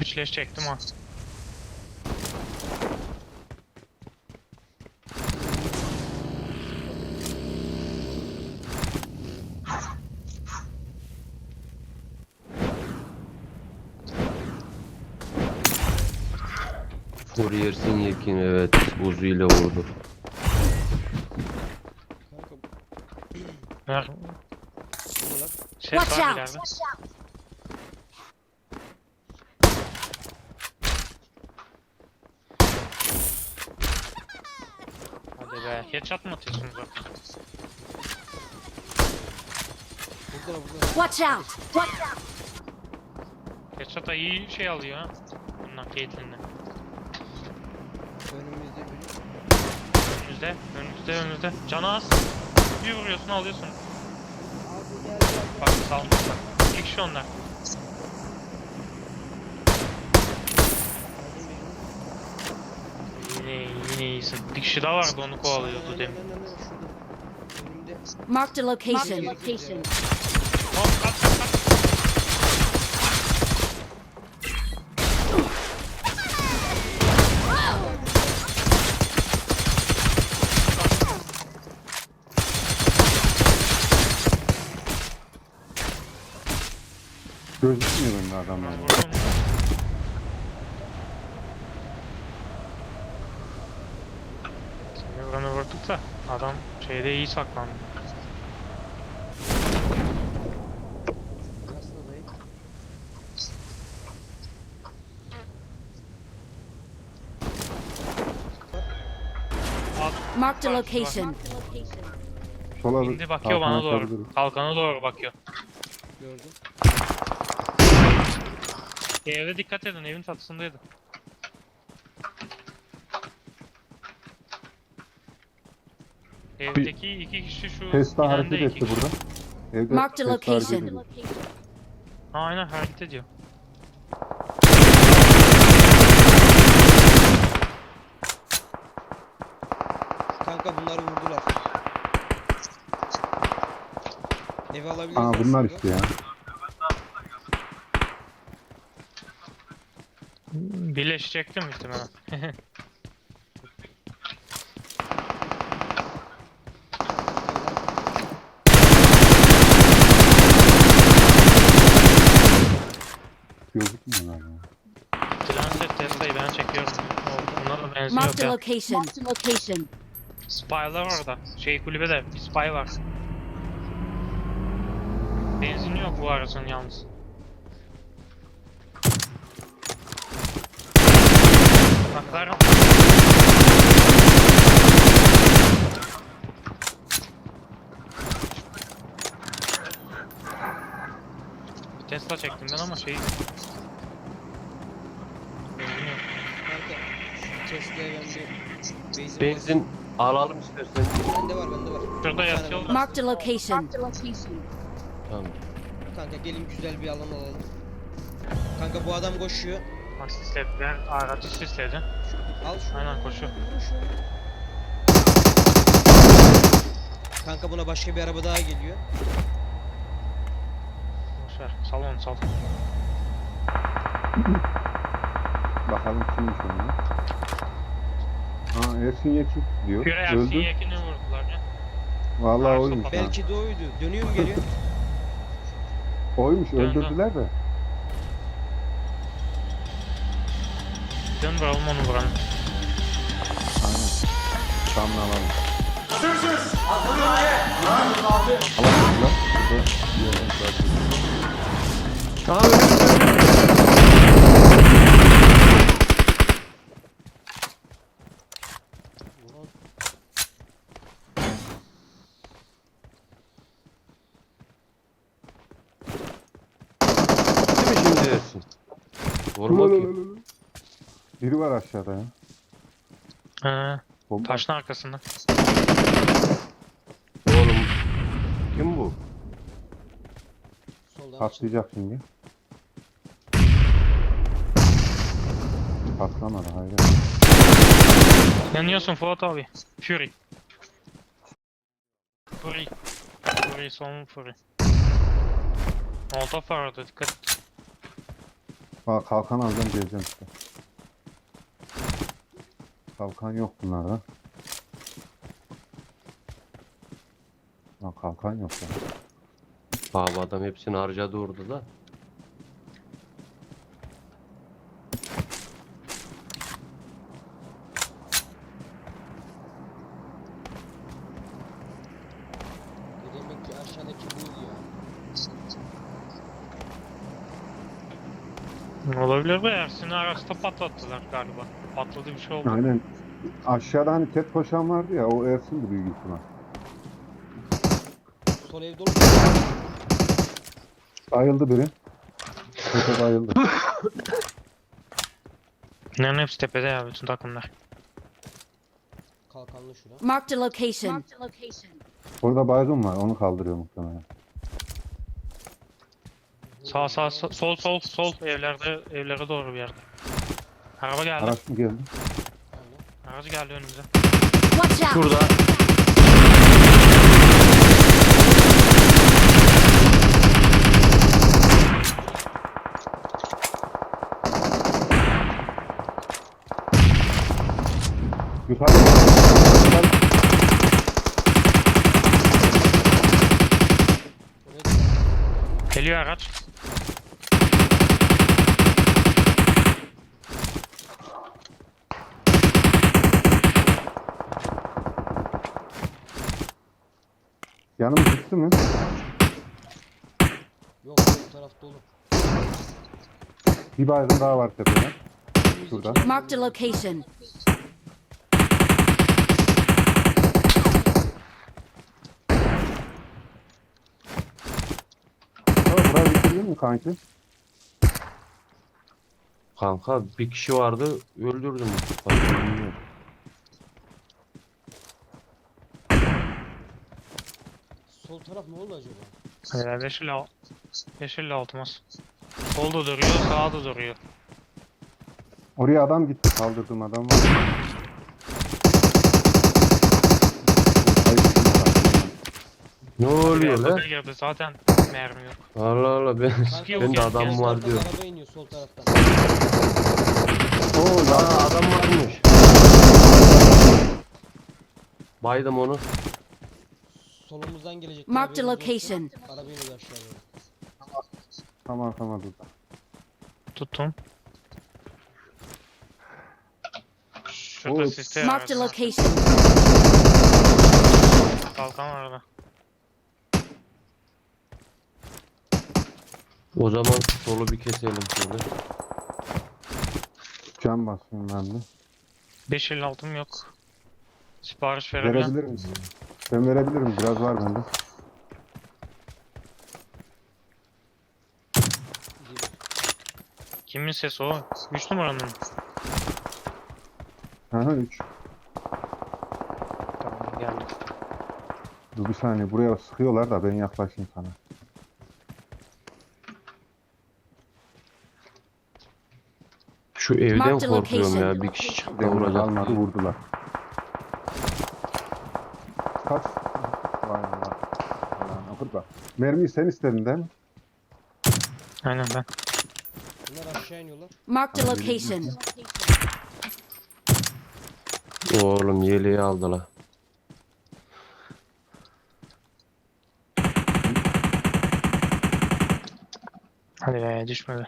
Üçleş çektim ha. Kuriersin Yekin evet uzuyla vurdu. Kanka Ver. buradalar. Ses Watch var out. ileride. Hadi be. Headshot mı atıyorsunuz bak? Buradalar buradalar. Watch out! Watch out! Headshot'a iyi şey alıyor ha. Bundan Caitlyn'le. Önümüzde biri. Önünüzde, önünüzde, önünüzde. Canı az. Bir vuruyorsun alıyorsun. Abi gel. Bak salmışlar. İki kişi onlar. Aldım birini. Yine, yine iyisin. Bir kişi daha vardı onu kovalıyordu demin. Marked a location. Location. Hop kaç kaç kaç. Gözükmüyor önünde adamlar. ya. Vurdum. Seni vuranı vurduk da adam şeyde iyi saklandı. Marked a location. Sola indi bakıyor bana doğru. atabilirim. Kalkana doğru bakıyor. Gördüm. Eve dikkat edin evin çatısındaydı. Evdeki iki kişi şu Tesla hareket etti burada. Evde Marked a Tesla hareket location. Ha, aynen hareket ediyor. Kanka bunları vurdular. Evi alabiliriz Aa bunlar aslında. işte ya. Birleşecektim muhtemelen. Gözükmüyorlar ya. Lancet Tesla'yı ben çekiyorum. O, bunlar da benziyor Marked a ya. location. Marked a location. Spy'lar orada. Şey kulübede bir spy var. Benzin yok bu aracın yalnız. Baklar. Tesla çektim ben ama şey... Kanka şu Tesla'ya ben bir benzin Benzin alalım istersen. Bende var bende var. Şurada Bir tane yatıyor var. Marked a location. Tamam. Kanka gelin güzel bir alan alalım. Kanka bu adam koşuyor. Bak sislediler, aracı sisledi. Al şunu. Aynen koşuyor. Vur şunu. Kanka buna başka bir araba daha geliyor. Boşver, sal onu sal. Bakalım kimmiş onlar. Aa Ersin Yekin diyor. Küre Ersin Öldü. Yekin'i vurdular ya. Vallahi Arsa oymuş ha. Belki de oydu. Dönüyor mu geliyor? Oymuş Döndü. öldürdüler de. Dön vuralım onu vuranı. Aynen. Tamam alalım. Alalım lan. Tamam önümüzde. Değil mi şimdi Ersin? Vur bakayım. Biri var aşağıda ya. He, Bomba. taşın arkasında. Oğlum. Kim bu? Soldan Patlayacak şimdi. Patlamadı hayır. Yanıyorsun Fuat abi. Fury. Fury. Fury son Fury. Molotov var orada dikkat et. Bak kalkan alacağım geleceğim işte. Kalkan yok bunlarda. Bak kalkan yok ya. Abi adam hepsini harcadı orada da. Demek ki aşağıdaki bu ya. Olabilir de Ersin'i araçta patlattılar galiba. Patladı bir şey oldu. Aynen. Aşağıda hani tek koşan vardı ya o Ersin'di büyük ihtimal. Sol ev dolu. Bayıldı biri. Tepe bayıldı. Bunların hepsi tepede ya bütün takımlar. Kalkanlı şura. Marked a location. Marked a location. Orada baygın var onu kaldırıyor muhtemelen. Sağ sağ sağ- sol sol sol evlerde evlere doğru bir yerde. Araba geldi. Araç mı geldi? Aracı geldi önümüze. Watch out! Şurada. Yukarı. Yukarı. Geliyor araç. Yanım düştü mü? Yok bu taraf dolu. Bir baygın daha var tepede. Şurada. Marked a location. Tamam, burayı bitirdin mi kanki? Kanka bir kişi vardı öldürdüm. Başka Sol taraf ne oldu acaba? Helal yeşil al. Yeşil altımız. Solda duruyor, sağda duruyor. Oraya adam gitti. Kaldırdığım adam var. Ne oluyor lan? Girdi zaten mermi yok. Allah Allah ben, ben de adam var diyor. Araba iniyor sol taraftan. Oo adam varmış. Baydım onu. Solumuzdan gelecek. Haberiniz olsun. location. Araba iniyor aşağı doğru. Tamam tamam dur. Tuttum. Şurada Oo. siste a aracı. location. Kalkan var orada. O zaman solu bir keselim şöyle. Can basıyorum ben de. 5 el altım yok. Sipariş verebilen. Verebilir misin? Ben verebilirim. Biraz var bende. Kimin sesi o? 3 numaranın mı? Hı 3. Tamam geldi. Dur bir saniye. Buraya sıkıyorlar da ben yaklaşayım sana. Şu evden Marked korkuyorum ya. location. Bir kişi çıktı Demir vuracak. almadı vurdular. Kaç? Vay Allah. Allah'ına kurban. Mermiyi sen istedin değil mi? Aynen ben. Bunlar aşağı iniyorlar. Marked a location. Oğlum yeleği aldılar. Hadi be düşmedi.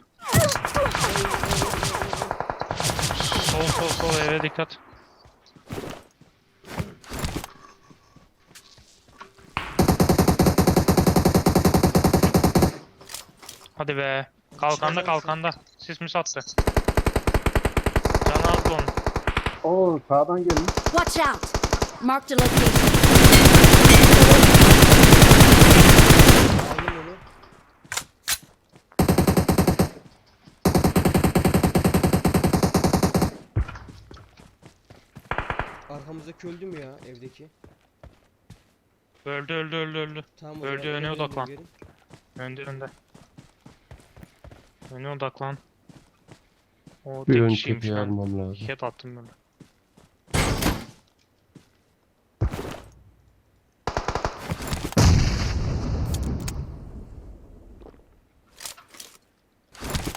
Sol sol sol eve dikkat. Hadi be. Kalkanda kalkanda. Sis mi sattı? Canı azdı onun. Oo sağdan gelin. Watch out! Marked a location. Aldım onu. Arkamızdaki öldü mü ya evdeki? Öldü öldü öldü öldü. Tamam o Öldü, zaman öne öne odaklan. dönüyorum Önde önde. Öne odaklan. O Bir tek ön kişiymiş tepeye lan. almam lazım. Head attım böyle.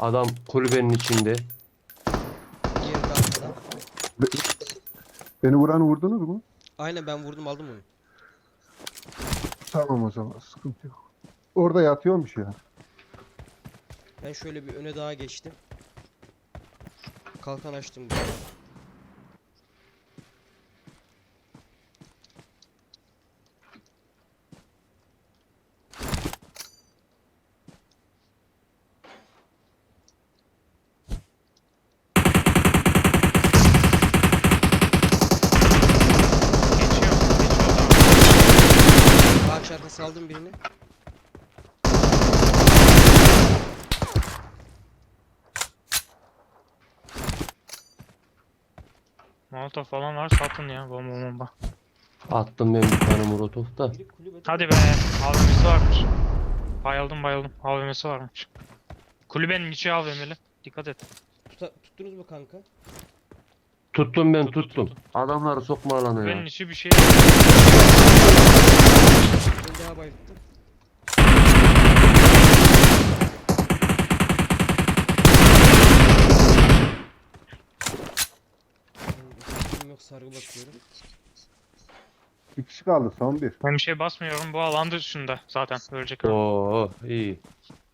Adam kulübenin içinde. Diğeri de arkada. Beni vuranı vurdunuz mu? Aynen ben vurdum aldım onu. Tamam o zaman sıkıntı yok. Orada yatıyormuş ya. Ben şöyle bir öne daha geçtim. Kalkan açtım tamam. Ağaç arkası aldım birini. Molotov falan var satın ya bomba bomba. Attım ben bir tane Molotov da. Hadi be AVM'si varmış. Bayıldım bayıldım AVM'si varmış. Kulübenin içi AVM'li. Dikkat et. Tuta- tuttunuz mu kanka? Tuttum ben Tuttu, tuttum. tuttu. Adamları sokma Kulübenin ya. içi bir şey. Ben daha bayılttım. Hmm, yok sargı bakıyorum. Bir kişi kaldı son bir. Ben bir şey basmıyorum bu alan dışında zaten ölecek. Oo iyi.